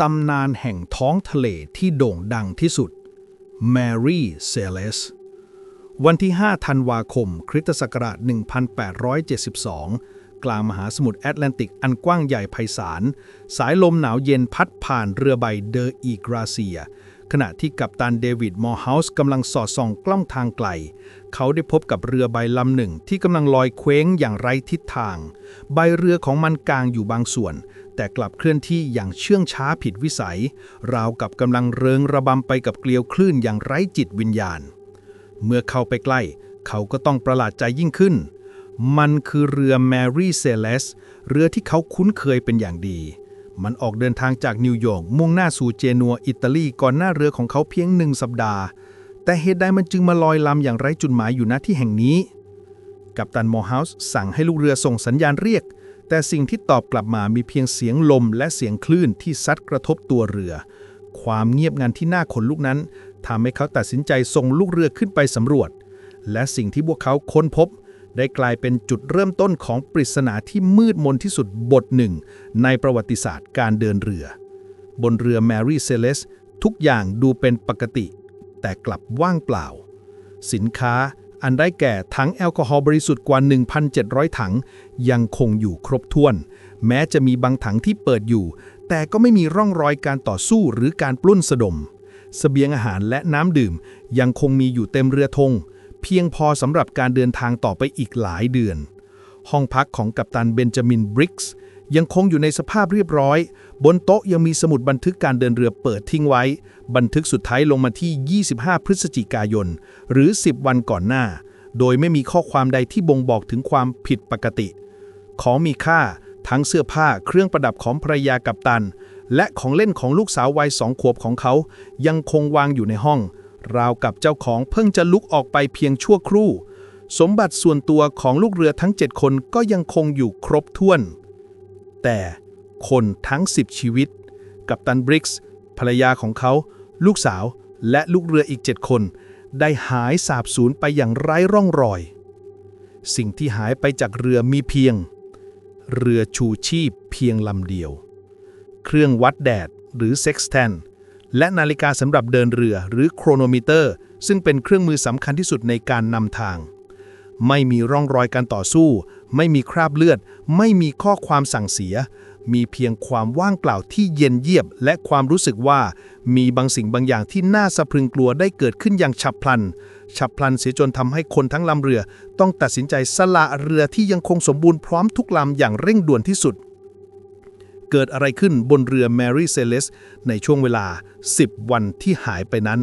ตำนานแห่งท้องทะเลที่โด่งดังที่สุด Mary Celeste วันที่ 5 ธันวาคม คริสตศักราช 1872 กลางมหาสมุทรแอตแลนติกอันกว้างใหญ่ไพศาล สายลมหนาวเย็นพัดผ่านเรือใบเดออีกราเซีย ขณะที่กัปตันเดวิดมอร์เฮาส์กำลังสอดส่องกล้องทางไกล เขาได้พบกับเรือใบลำหนึ่งที่กำลังลอยเคว้งอย่างไร้ทิศทาง ใบเรือของมันกลางอยู่บางส่วน แต่กลับเคลื่อนที่อย่างเชื่องช้าผิดวิสัย ราวกับกำลังเริงระบำไปกับเกลียวคลื่นอย่างไร้จิตวิญญาณ เมื่อเข้าไปใกล้ เขาก็ต้องประหลาดใจยิ่งขึ้น มันคือเรือ Mary Celeste เรือที่เขาคุ้นเคยเป็นอย่างดี มันออกเดินทางจากนิวยอร์กมุ่งหน้าสู่เจนัวอิตาลีก่อนหน้าเรือของเขาเพียงหนึ่งสัปดาห์ แต่เหตุใดมันจึงมาลอยลำอย่างไร้จุดหมายอยู่ณที่แห่งนี้ กัปตันมอร์เฮาส์สั่งให้ลูกเรือส่งสัญญาณเรียก แต่สิ่งที่ตอบกลับมามีเพียงเสียงลมและเสียงคลื่นที่ซัดกระทบตัวเรือ ความเงียบงันที่น่าขนลุกนั้นทำให้เขาตัดสินใจส่งลูกเรือขึ้นไปสำรวจ และสิ่งที่พวกเขาค้นพบ ได้กลายเป็นจุดเริ่มต้นของปริศนาที่มืดมนที่สุดบทหนึ่ง ในประวัติศาสตร์การเดินเรือ บนเรือ Mary Celeste ทุกอย่างดูเป็นปกติ แต่กลับว่างเปล่า สินค้า อันได้แก่ถังแอลกอฮอล์บริสุทธิ์กว่า 1,700 ถัง ยังคงอยู่ครบถ้วน แม้จะมีบางถังที่เปิดอยู่ แต่ก็ไม่มีร่องรอยการต่อสู้หรือการปล้นสะดมเสบียงอาหารและน้ำดื่ม ยังคงมีอยู่เต็มเรือธงเพียงพอสำหรับการเดินทางต่อไปอีกหลายเดือน ห้องพักของกัปตันเบนจามินบริกส์ ยังคงอยู่ในสภาพเรียบร้อย บนโต๊ะยังมีสมุดบันทึกการเดินเรือเปิดทิ้งไว้ บันทึกสุดท้ายลงมาที่ 25 พฤศจิกายน หรือ 10 วันก่อนหน้า โดยไม่มีข้อความใดที่บ่งบอกถึงความผิดปกติ ของมีค่า ทั้งเสื้อผ้าเครื่องประดับของภรรยากัปตัน และของเล่นของลูกสาววัยสองขวบของเขา ยังคงวางอยู่ในห้อง ราวกับเจ้าของเพิ่งจะลุกออกไปเพียงชั่วครู่ สมบัติส่วนตัวของลูกเรือทั้ง 7 คนก็ยังคงอยู่ครบถ้วน แต่คนทั้ง 10 ชีวิต กัปตันบริกส์ภรรยาของเขา ลูกสาวและลูกเรืออีก 7 คน ได้หายสาบสูญไปอย่างไร้ร่องรอย สิ่งที่หายไปจากเรือมีเพียง เรือชูชีพเพียงลำเดียว เครื่องวัดแดดหรือเซ็กซ์แทนและนาฬิกาสำหรับเดินเรือหรือโครโนมิเตอร์ ซึ่งเป็นเครื่องมือสำคัญที่สุดในการนำทาง ไม่มีร่องรอยการต่อสู้ ไม่มีคราบเลือด ไม่มีข้อความสั่งเสีย มีเพียงความว่างเปล่าที่เย็นเยียบ และความรู้สึกว่า มีบางสิ่งบางอย่างที่น่าสะพรึงกลัวได้เกิดขึ้นอย่างฉับพลัน ฉับพลันเสียจนทำให้คนทั้งลำเรือ ต้องตัดสินใจสละเรือที่ยังคงสมบูรณ์พร้อมทุกลำอย่างเร่งด่วนที่สุด เกิดอะไรขึ้นบนเรือ Mary Celeste ในช่วงเวลา 10 วันที่หายไปนั้น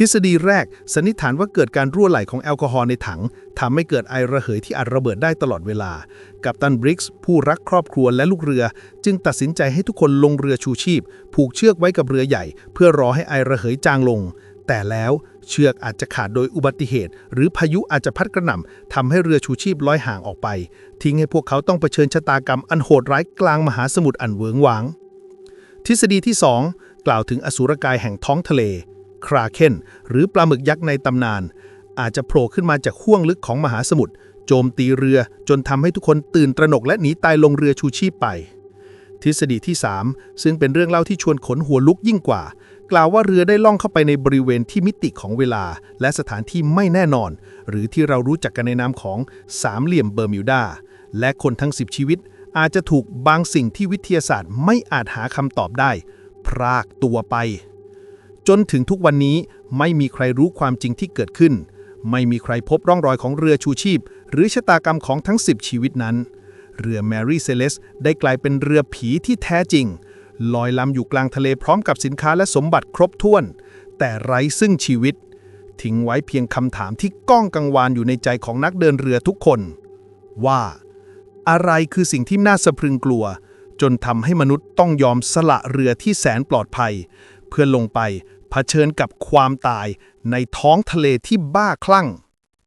ทฤษฎีแรกสันนิษฐานว่าเกิดการรั่วไหลของแอลกอฮอล์ในถังทำให้เกิดไอระเหยที่อาจระเบิดได้ตลอดเวลา กัปตันบริกส์ผู้รักครอบครัวและลูกเรือ จึงตัดสินใจให้ทุกคนลงเรือชูชีพ ผูกเชือกไว้กับเรือใหญ่ เพื่อรอให้ไอระเหยจางลง แต่แล้วเชือกอาจจะขาดโดยอุบัติเหตุ หรือพายุอาจจะพัดกระหน่ำทำให้เรือชูชีพลอยห่างออกไป ทิ้งให้พวกเขาต้องเผชิญชะตากรรมอันโหดร้ายกลางมหาสมุทรอันเวิงวาง ทฤษฎีที่ 2 กล่าวถึงอสูรกายแห่งท้องทะเล คราเคนหรือปลาหมึกยักษ์ในตำนาน อาจจะโผล่ขึ้นมาจากห้วงลึกของมหาสมุทรโจมตีเรือจนทำให้ทุกคนตื่นตระหนกและหนีตายลงเรือชูชีพไป ทฤษฎีที่ 3 ซึ่งเป็นเรื่องเล่าที่ชวนขนหัวลุกยิ่งกว่า กล่าวว่าเรือได้ล่องเข้าไปในบริเวณที่มิติของเวลา และสถานที่ไม่แน่นอน หรือที่เรารู้จักกันในนามของสามเหลี่ยมเบอร์มิวดาและคนทั้ง 10 ชีวิต อาจจะถูกบางสิ่งที่วิทยาศาสตร์ไม่อาจหาคำตอบได้ พรากตัวไป จนถึงทุกวันนี้ไม่มีใครรู้ความจริงที่เกิดขึ้น ไม่มีใครพบร่องรอยของเรือชูชีพ หรือชะตากรรมของทั้ง 10 ชีวิตนั้น เรือ Mary Celeste ได้กลายเป็นเรือผีที่แท้จริง ลอยลำอยู่กลางทะเลพร้อมกับสินค้าและสมบัติครบถ้วน แต่ไร้ซึ่งชีวิต ทิ้งไว้เพียงคำถามที่ก้องกังวานอยู่ในใจของนักเดินเรือทุกคน ว่า อะไรคือสิ่งที่น่าสะพรึงกลัว จนทำให้มนุษย์ต้องยอมสละเรือที่แสนปลอดภัย เพื่อลงไป เผชิญกับความตายในท้องทะเลที่บ้าคลั่ง